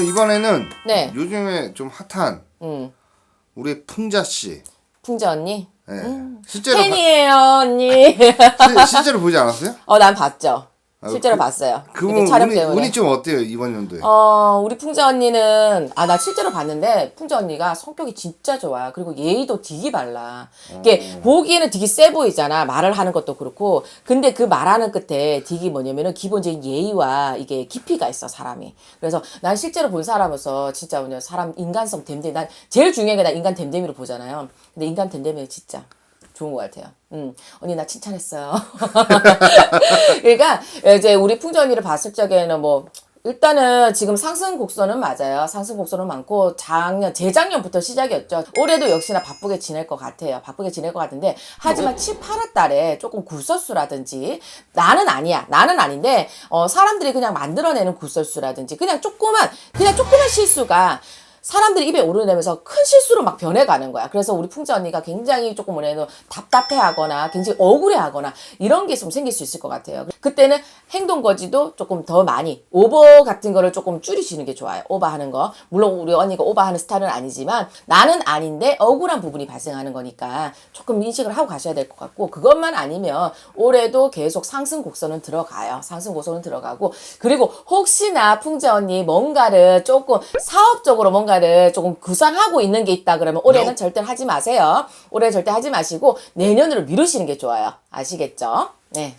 이번에는 네. 요즘에 좀 핫한 음. 우리 풍자 씨. 풍자 언니. 예. 실제로 봐- 팬이에요, 언니. 실- 실제로 보지 않았어요? 어, 난 봤죠. 실제로 그- 봤어요. 그분 촬영 운이, 때문에. 운이 좀 어때요 이번 연도에? 어, 우리 풍자 언니는, 아, 나 실제로 봤는데, 풍자 언니가 성격이 진짜 좋아요. 그리고 예의도 되게 발라. 이게, 보기에는 되게 세 보이잖아. 말을 하는 것도 그렇고. 근데 그 말하는 끝에 되게 뭐냐면은, 기본적인 예의와 이게 깊이가 있어, 사람이. 그래서 난 실제로 본 사람으로서 진짜 그냥 사람 인간성 댐댐이, 난 제일 중요한 게난 인간 댐댐이로 보잖아요. 근데 인간 댐댐이 진짜. 좋은 것 같아요. 음, 언니 나 칭찬했어요. 그러니까 이제 우리 언니를 봤을 적에는 뭐 일단은 지금 상승 곡선은 맞아요. 상승 곡선은 많고 작년 재작년부터 시작이었죠. 올해도 역시나 바쁘게 지낼 것 같아요. 바쁘게 지낼 것 같은데 하지만 7, 8월 달에 조금 굴설수라든지 나는 아니야. 나는 아닌데 어, 사람들이 그냥 만들어내는 굴설수라든지 그냥 조그만 그냥 조그만 실수가 사람들이 입에 오르내면서 큰 실수로 막 변해가는 거야. 그래서 우리 풍자 언니가 굉장히 조금 뭐래도 답답해하거나 굉장히 억울해하거나 이런 게 좀 생길 수 있을 것 같아요. 그때는 행동 거지도 조금 더 많이 오버 같은 거를 조금 줄이시는 게 좋아요. 오버하는 거. 물론 우리 언니가 오버하는 스타일은 아니지만 나는 아닌데 억울한 부분이 발생하는 거니까 조금 인식을 하고 가셔야 될 것 같고 그것만 아니면 올해도 계속 상승 곡선은 들어가요. 상승 곡선은 들어가고 그리고 혹시나 풍자 언니 뭔가를 조금 사업적으로 뭔가 를 조금 구상하고 있는 게 있다 그러면 올해는 절대 하지 마세요. 올해 절대 하지 마시고 내년으로 미루시는 게 좋아요. 아시겠죠? 네.